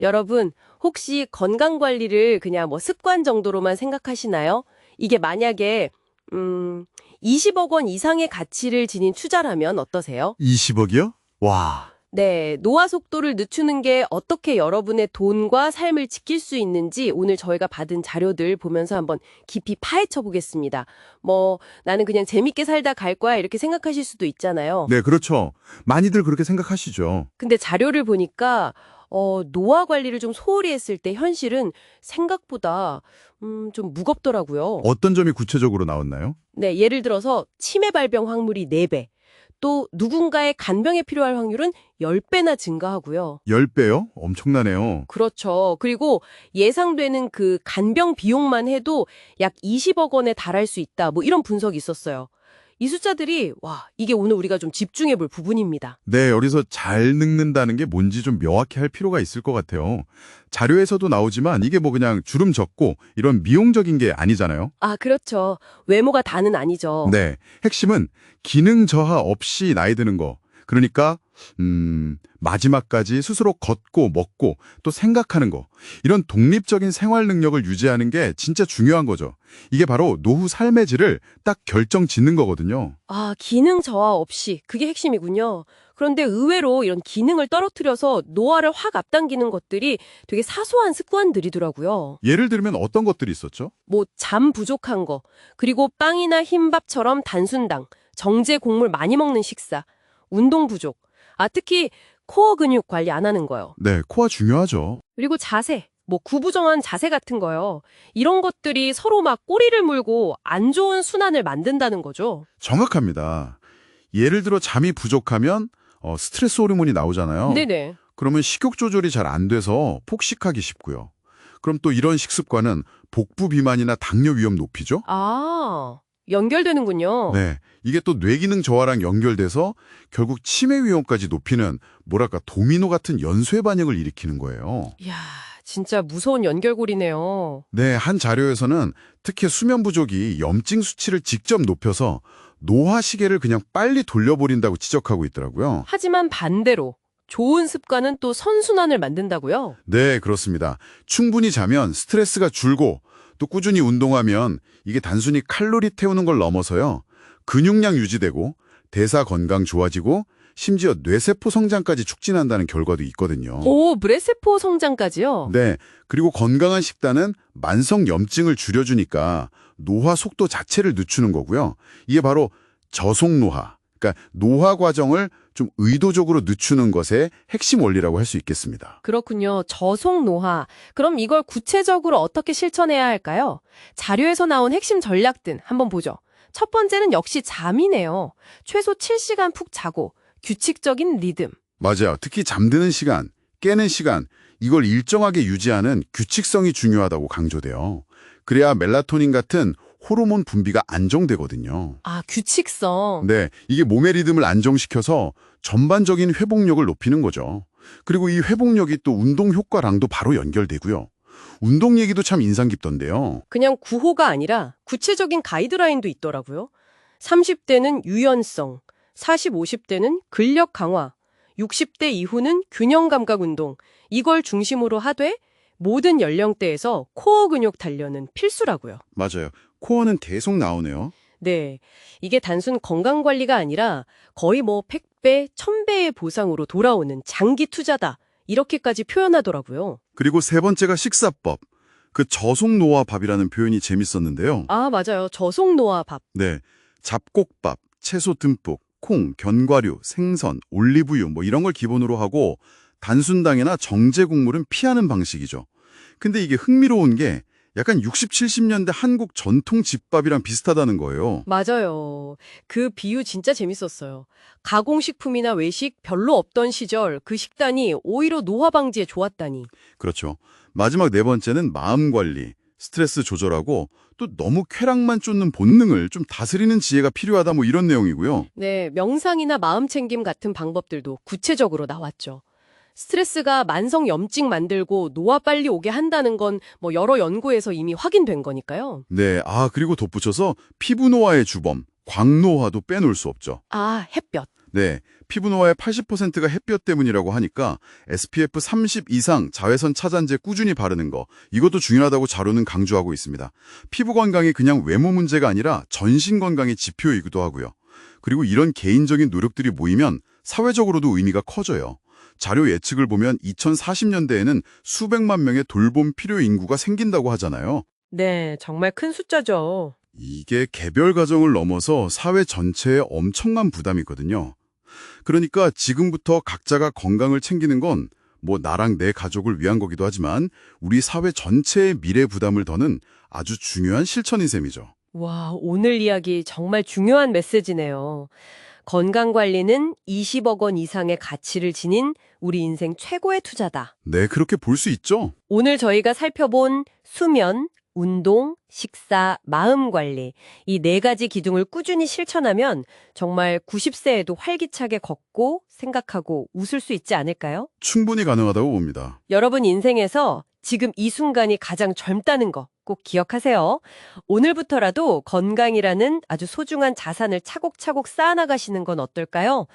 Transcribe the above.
여러분, 혹시 건강 관리를 그냥 뭐 습관 정도로만 생각하시나요? 이게 만약에 음, 20억 원 이상의 가치를 지닌 투자라면 어떠세요? 20억이요? 와, 네, 노화 속도를 늦추는 게 어떻게 여러분의 돈과 삶을 지킬 수 있는지 오늘 저희가 받은 자료들 보면서 한번 깊이 파헤쳐 보겠습니다. 뭐 나는 그냥 재밌게 살다 갈 거야 이렇게 생각하실 수도 있잖아요. 네, 그렇죠. 많이들 그렇게 생각하시죠. 근데 자료를 보니까 어, 노화 관리를 좀 소홀히 했을 때 현실은 생각보다 음, 좀 무겁더라고요. 어떤 점이 구체적으로 나왔나요? 네, 예를 들어서 치매 발병 확률이 4배, 또 누군가의 간병에 필요할 확률은 10배나 증가하고요. 10배요? 엄청나네요. 그렇죠. 그리고 예상되는 그 간병 비용만 해도 약 20억 원에 달할 수 있다. 뭐 이런 분석이 있었어요. 이 숫자들이 와, 이게 오늘 우리가 좀 집중해 볼 부분입니다. 네, 여기서 잘 늙는다는 게 뭔지 좀 명확히 할 필요가 있을 것 같아요. 자료에서도 나오지만 이게 뭐 그냥 주름 적고 이런 미용적인 게 아니잖아요. 아, 그렇죠. 외모가 다는 아니죠. 네, 핵심은 기능 저하 없이 나이 드는 거. 그러니까 음, 마지막까지 스스로 걷고 먹고 또 생각하는 거. 이런 독립적인 생활 능력을 유지하는 게 진짜 중요한 거죠. 이게 바로 노후 삶의 질을 딱 결정 짓는 거거든요. 아, 기능 저하 없이 그게 핵심이군요. 그런데 의외로 이런 기능을 떨어뜨려서 노화를 확 앞당기는 것들이 되게 사소한 습관들이더라고요. 예를 들면 어떤 것들이 있었죠? 뭐 잠 부족한 거, 그리고 빵이나 흰밥처럼 단순당, 정제 곡물 많이 먹는 식사, 운동 부족. 아, 특히 코어 근육 관리 안 하는 거요. 네, 코어 중요하죠. 그리고 자세, 뭐 구부정한 자세 같은 거요. 이런 것들이 서로 막 꼬리를 물고 안 좋은 순환을 만든다는 거죠. 정확합니다. 예를 들어 잠이 부족하면 어, 스트레스 호르몬이 나오잖아요. 네네. 그러면 식욕 조절이 잘 안 돼서 폭식하기 쉽고요. 그럼 또 이런 식습관은 복부 비만이나 당뇨 위험 높이죠? 아, 연결되는군요. 네. 이게 또 뇌기능 저하랑 연결돼서 결국 치매 위험까지 높이는 뭐랄까 도미노 같은 연쇄 반응을 일으키는 거예요. 이야, 진짜 무서운 연결고리네요. 네, 한 자료에서는 특히 수면 부족이 염증 수치를 직접 높여서 노화 시계를 그냥 빨리 돌려버린다고 지적하고 있더라고요. 하지만 반대로 좋은 습관은 또 선순환을 만든다고요? 네, 그렇습니다. 충분히 자면 스트레스가 줄고 또 꾸준히 운동하면 이게 단순히 칼로리 태우는 걸 넘어서요. 근육량 유지되고 대사 건강 좋아지고 심지어 뇌세포 성장까지 촉진한다는 결과도 있거든요. 오, 뇌세포 성장까지요? 네, 그리고 건강한 식단은 만성 염증을 줄여주니까 노화 속도 자체를 늦추는 거고요. 이게 바로 저속노화, 그러니까 노화 과정을 좀 의도적으로 늦추는 것의 핵심 원리라고 할 수 있겠습니다. 그렇군요. 저속 노화. 그럼 이걸 구체적으로 어떻게 실천해야 할까요? 자료에서 나온 핵심 전략들 한번 보죠. 첫 번째는 역시 잠이네요. 최소 7시간 푹 자고 규칙적인 리듬. 맞아요. 특히 잠드는 시간, 깨는 시간, 이걸 일정하게 유지하는 규칙성이 중요하다고 강조돼요. 그래야 멜라토닌 같은 호르몬 분비가 안정되거든요. 아, 규칙성. 네, 이게 몸의 리듬을 안정시켜서 전반적인 회복력을 높이는 거죠. 그리고 이 회복력이 또 운동 효과랑도 바로 연결되고요. 운동 얘기도 참 인상 깊던데요. 그냥 구호가 아니라 구체적인 가이드라인도 있더라고요. 30대는 유연성, 40, 50대는 근력 강화, 60대 이후는 균형 감각 운동. 이걸 중심으로 하되 모든 연령대에서 코어 근육 단련은 필수라고요. 맞아요. 코어는 계속 나오네요. 네. 이게 단순 건강 관리가 아니라 거의 뭐 100배, 1000배의 보상으로 돌아오는 장기 투자다. 이렇게까지 표현하더라고요. 그리고 세 번째가 식사법. 그 저속노화 밥이라는 표현이 재밌었는데요. 아, 맞아요. 저속노화 밥. 네, 잡곡밥, 채소 듬뿍, 콩, 견과류, 생선, 올리브유 뭐 이런 걸 기본으로 하고 단순당이나 정제 곡물은 피하는 방식이죠. 근데 이게 흥미로운 게 약간 60, 70년대 한국 전통 집밥이랑 비슷하다는 거예요. 맞아요. 그 비유 진짜 재밌었어요. 가공식품이나 외식 별로 없던 시절 그 식단이 오히려 노화 방지에 좋았다니. 그렇죠. 마지막 네 번째는 마음 관리, 스트레스 조절하고 또 너무 쾌락만 쫓는 본능을 좀 다스리는 지혜가 필요하다 뭐 이런 내용이고요. 네, 명상이나 마음 챙김 같은 방법들도 구체적으로 나왔죠. 스트레스가 만성 염증 만들고 노화 빨리 오게 한다는 건 뭐 여러 연구에서 이미 확인된 거니까요. 네, 아 그리고 덧붙여서 피부 노화의 주범, 광노화도 빼놓을 수 없죠. 아, 햇볕. 네, 피부 노화의 80%가 햇볕 때문이라고 하니까 SPF 30 이상 자외선 차단제 꾸준히 바르는 거 이것도 중요하다고 자료는 강조하고 있습니다. 피부 건강이 그냥 외모 문제가 아니라 전신 건강의 지표이기도 하고요. 그리고 이런 개인적인 노력들이 모이면 사회적으로도 의미가 커져요. 자료 예측을 보면 2040년대에는 수백만 명의 돌봄 필요 인구가 생긴다고 하잖아요. 네, 정말 큰 숫자죠. 이게 개별 가정을 넘어서 사회 전체에 엄청난 부담이거든요. 그러니까 지금부터 각자가 건강을 챙기는 건 뭐 나랑 내 가족을 위한 거기도 하지만 우리 사회 전체의 미래 부담을 더는 아주 중요한 실천인 셈이죠. 와, 오늘 이야기 정말 중요한 메시지네요. 건강관리는 20억 원 이상의 가치를 지닌 우리 인생 최고의 투자다. 네, 그렇게 볼 수 있죠. 오늘 저희가 살펴본 수면, 운동, 식사, 마음 관리 이 네 가지 기둥을 꾸준히 실천하면 정말 90세에도 활기차게 걷고 생각하고 웃을 수 있지 않을까요? 충분히 가능하다고 봅니다. 여러분 인생에서 지금 이 순간이 가장 젊다는 거 꼭 기억하세요. 오늘부터라도 건강이라는 아주 소중한 자산을 차곡차곡 쌓아나가시는 건 어떨까요?